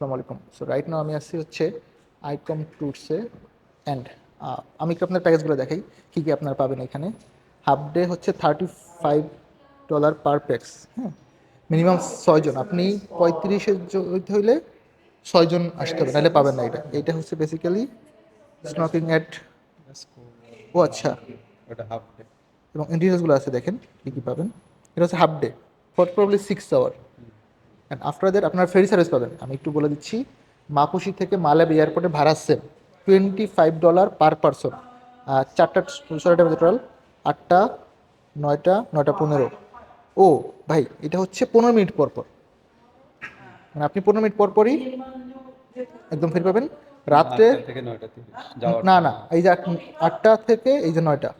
আসসালামু আলাইকুম। So right now আমি আসছি হচ্ছে আইকম ট্যুরসে অ্যান্ড আমি একটু আপনার প্যাকেজগুলো দেখাই কী কী আপনারা পাবেন এখানে। হাফ ডে হচ্ছে thirty five dollar per pax হ্যাঁ মিনিমাম ছয়জন আপনি পঁয়ত্রিশের হইতে হইলে ছয়জন আসতে হবে নাহলে পাবেন না এটা। এটা হচ্ছে বেসিক্যালি স্নকিং অ্যাট ও আচ্ছা। ওটা হাফ ডে এবং ইন্টিরিয়ার্সগুলো আছে দেখেন কী কী পাবেন। এটা হচ্ছে half day for probably six hour and after that আপনার ফেরি সার্ভিস পাবেন। আমি একটু বলে দিচ্ছি মাপুসি থেকে মালাব এয়ারপোর্টে ভাড়া same twenty five dollar per person চারটা ছয়টা টোটাল আটটা নয়টা নয়টা পনেরো। ও ভাই এটা হচ্ছে পনেরো মিনিট পর পর। মানে আপনি পনেরো মিনিট পর পরই একদম ফেরি পাবেন। রাত্রে না না এই যে আটটা থেকে এই যে নয়টা।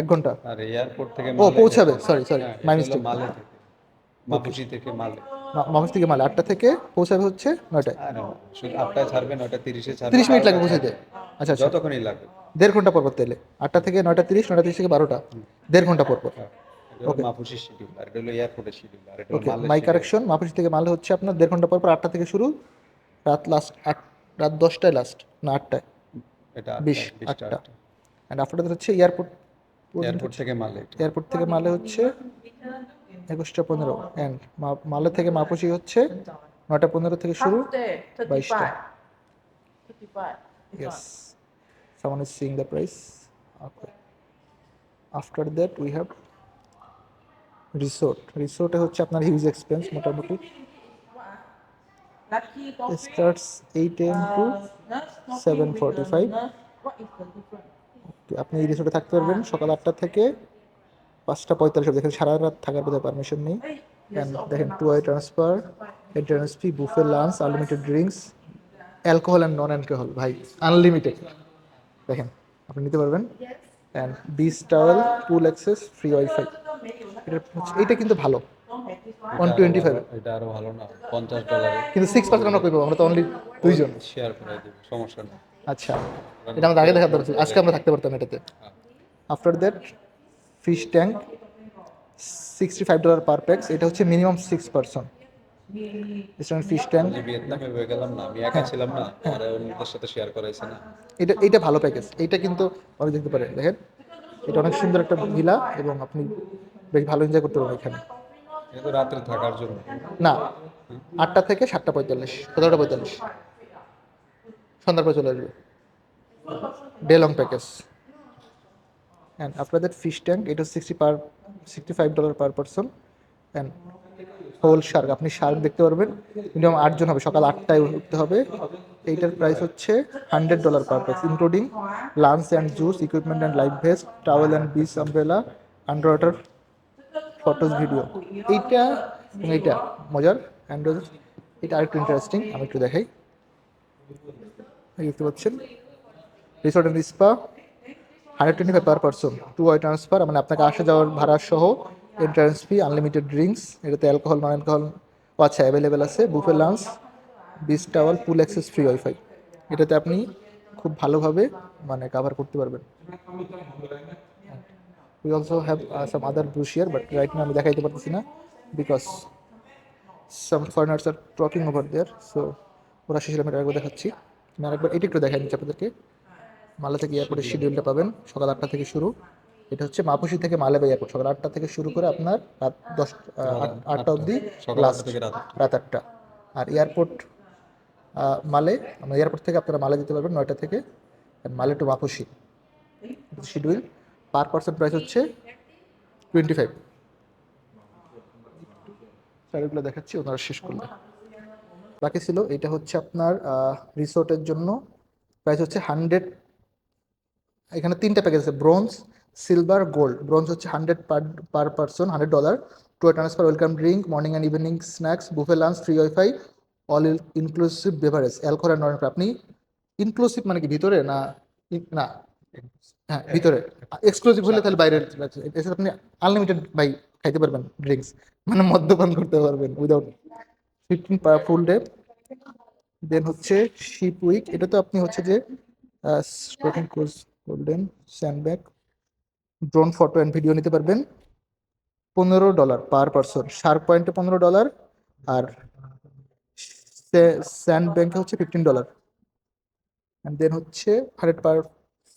এক ঘণ্টা। আর এয়ারপোর্ট থেকে ও পৌঁছাবে। সরি সরি মাই মিস্টেক মালে থেকে। মাপুসি থেকে মালে মাফিস থেকে মালে আটটা থেকে পৌঁছাবে হচ্ছে নয়টায়। আটটায় ছাড়বে নয়টা তিরিশে ছাড়বে। তিরিশ মিনিট লাগে বারোটায় পৌঁছাতে। আচ্ছা আচ্ছা। যতক্ষণই লাগবে। দেড় ঘণ্টা পর পর তেলে আটটা থেকে নয়টা তিরিশ নয়টা তিরিশ থেকে বারোটা। দেড় ঘণ্টা পর পর হ্যাঁ, এটা হলো মাপুসির শিডিউল আর এটা হলো এয়ারপোর্টের শিডিউল আর এটা ওকে মাই কারেকশন মাফিস থেকে মালে হচ্ছে আপনার দেড় ঘণ্টা পর পর আটটা থেকে শুরু রাত লাস্ট আট রাত দশটায় লাস্ট না আটটায়। এটা বিশ আটটা। অ্যান্ড আফটার হচ্ছে এয়ারপোর্ট এয়ারপোর্ট থেকে মালে। এয়ারপোর্ট থেকে মালে হচ্ছে একুশটা পনেরো। এন্ড মালা থেকে মাপুচি হচ্ছে নটা পনেরো থেকে শুরু বাইশটা। Yes same Singh the price after that we have resort রিসোর্টে হচ্ছে আপনার হিউজ এক্সপেন্স মোটামুটি। Starts eight ten two seven forty five আপনি এই রিসোর্টে থাকতে পারবেন সকাল আটটা থেকে পাঁচটা পঁয়তাল্লিশ। দেখেন সারা রাত থাকার বোধহয় পারমিশন নেই। অ্যান্ড দেখেন two way transfer entrance fee buffet lunch unlimited drinks alcohol and non alcohol ভাই আনলিমিটেড দেখেন আপনি নিতে পারবেন। And beach towel pool access free wifi এটা এইটা কিন্তু ভালো। ওয়ান টোয়েন্টি ফাইভ এটা আরও ভালো না পঞ্চাশ ডলারে কিন্তু সিক্স পার্সেন্ট আমরা কই পাবো? আমরা তো অনলি দুইজন। শেয়ার করে দেবে সমস্যা নেই। আচ্ছা এটা আমাদের আগে দেখার দরকার আজকে আমরা থাকতে পারতাম এটাতে। After that fish tank sixty five dollar per pax এটা হচ্ছে minimum six person fish tank ভিয়েতনামে হয়ে গেলাম না আমি একা ছিলাম না আর অন্যদের সাথে শেয়ার করাইছে না। এটা এইটা ভালো প্যাকেজ এইটা কিন্তু অনেক দেখতে পারেন দেখেন। এটা অনেক সুন্দর একটা ভিলা এবং আপনি বেশ ভালো এনজয় করতে পারবেন এখানে। এটা রাত্রে থাকার জন্য। না আটটা থেকে সাতটা পঁয়তাল্লিশ সতেরোটা পঁয়তাল্লিশ। সন্ধ্যার পরে চলে আসবে। Day long package and after that fish tank এটা sixty per sixty five dollar per person and whale shark আপনি শার্ক দেখতে পারবেন। মিনিমাম আটজন হবে, সকাল আটটায় উঠতে হবে। এইটার প্রাইস হচ্ছে hundred dollar per pax including lunch and juice equipment and life vest travel and beach umbrella under water photos video এইটা এইটা, মজার। অ্যান্ড এটা আরেকটু ইন্টারেস্টিং আমি একটু দেখাই। দেখতে পাচ্ছেন? Resort and spa hundred twenty five per person two way transfer মানে আপনাকে আসা যাওয়ার ভাড়া সহ এন্ট্রান্স ফি আনলিমিটেড ড্রিঙ্কস এটাতে অ্যালকোহল নন অ্যালকোহল আচ্ছা অ্যাভেলেবেল আছে buffet lunch beach towel pool access free wifi এটাতে আপনি খুব ভালোভাবে মানে কাভার করতে পারবেন। We also have some other brochure but right না আমি দেখাইতে পারতেছি না because some foreigners are talking over there so ওরা শেষে আমি আরেকবার দেখাচ্ছি। আমি আরেকবার, এটা একটু দেখাই নিচ্ছি আপনাদেরকে। মালা থেকে এয়ারপোর্টের শিডিউলটা পাবেন সকাল আটটা থেকে শুরু। এটা হচ্ছে মাপুসি থেকে মালেবা এয়ারপোর্ট সকাল আটটা থেকে শুরু করে আপনার রাত দশ আটটা অবধি লাস্ট রাত আটটা। আর এয়ারপোর্ট মালে আমরা এয়ারপোর্ট থেকে আপনারা মালে যেতে পারবেন নয়টা থেকে Male to Maafushi. Schedule per person price হচ্ছে টোয়েন্টি ফাইভ স্যারগুলো দেখাচ্ছি ওনারা শেষ করলে বাকি ছিল এটা হচ্ছে আপনার রিসোর্টের জন্য। প্রাইস হচ্ছে হান্ড্রেড এখানে তিনটা প্যাকেজ আছে ব্রোঞ্জ সিলভার গোল্ড ব্রোঞ্জ হচ্ছে hundred per per person hundred dollar two transfer welcome drink morning and evening snacks buffet lunch free wifi all inclusive beverage alcohol and non আপনি inclusive মানে কি ভিতরে না না হ্যাঁ ভিতরে। এক্সক্লুসিভ হলে তাহলে বাইরে এছাড়া আপনি আনলিমিটেড বাই খাইতে পারবেন ড্রিঙ্কস মানে মদ্যপান করতে পারবেন without fifteen full day then হচ্ছে শিপ উইক এটা তো আপনি হচ্ছে যে course golden sandbank drone photo and video নিতে পারবেন। পনেরো ডলার পার পারসন শার্ক পয়েন্টে পনেরো ডলার আর স্যান্ড ব্যাংকে হচ্ছে ফিফটিন ডলার অ্যান্ড দেন হচ্ছে hundred per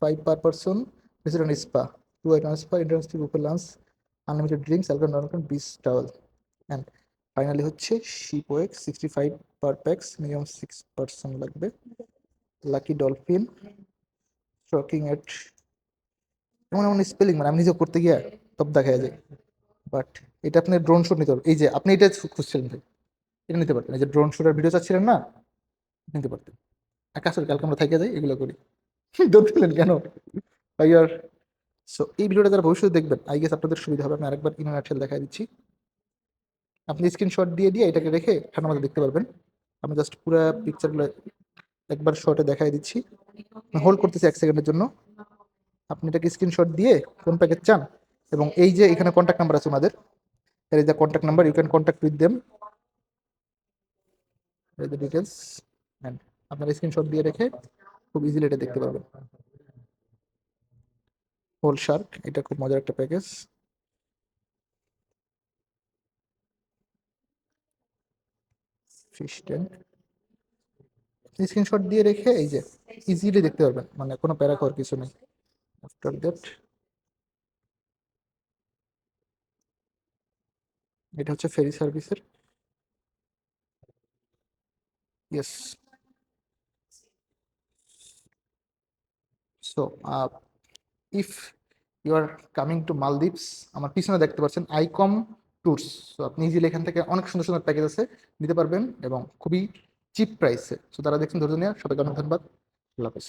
five per person restaurant spa two item spa ইন্টারেস্টিভ উপর lunch unlimited drinks alcohol non beach travel and finally হচ্ছে shipwreck sixty five per pax minimum six person লাগবে। Lucky dolphin স্ট্রকিং এট এমন এমন spelling মানে আমি নিজে করতে গিয়ে সব দেখা যায় বাট এটা আপনি ড্রোন শুট নিতে পারবেন এই যে, আপনি এটা খুঁজছিলেন ভাই। এটা নিতে পারতেন। এই যে ড্রোন শুটের ভিডিও চাচ্ছিলেন না, নিতে পারতেন। আসলে কালকে আমরা থেকে যাই, এগুলো করি। ডোন্ট ফিলেন কেন? ভাই আর সো এই ভিডিওটা যারা ভবিষ্যতে দেখবেন আই গেস আপনাদের সুবিধা হবে। আমি আরেকবার ইন নাটশেল দেখাই দিচ্ছি। আপনি স্ক্রিনশট দিয়ে দিয়ে এটাকে রেখে ঠান্ডা মাথায় দেখতে পারবেন। আমি জাস্ট পুরো পিকচারগুলো একবার শর্টে দেখাই দিচ্ছি। হোল্ড করতেছি এক সেকেন্ডের জন্য। আপনি এটাকে স্ক্রিনশট দিয়ে কোন প্যাকেজ চান? এবং এই যে এখানে কন্ট্যাক্ট নাম্বার আছে ওনাদের, here is the contact number you can contact with them the details and আপনার স্ক্রিনশট দিয়ে রেখে খুব ইজিলি এটা দেখতে পারবেন। হোল শার্ক এটা খুব মজার একটা প্যাকেজ ফিশ ট্যাঙ্ক স্ক্রিনশট দিয়ে রেখে এই যে ইজিলি দেখতে পারবেন মানে কোনো প্যারা খাওয়ার কিছু নেই। আফটার দ্যাট এটা হচ্ছে ফেরি সার্ভিসের। Yes so if you are coming to Maldives আমার পিছনে দেখতে পাচ্ছেন আইকম ট্যুরস সো আপনি ইজিলি এখান থেকে অনেক সুন্দর সুন্দর প্যাকেজ আছে নিতে পারবেন এবং খুবই চিপ প্রাইসে সো তারা দেখছেন ধৈর্য নিয়ে সবাইকে অনেক ধন্যবাদ। আল্লাহ হাফেজ।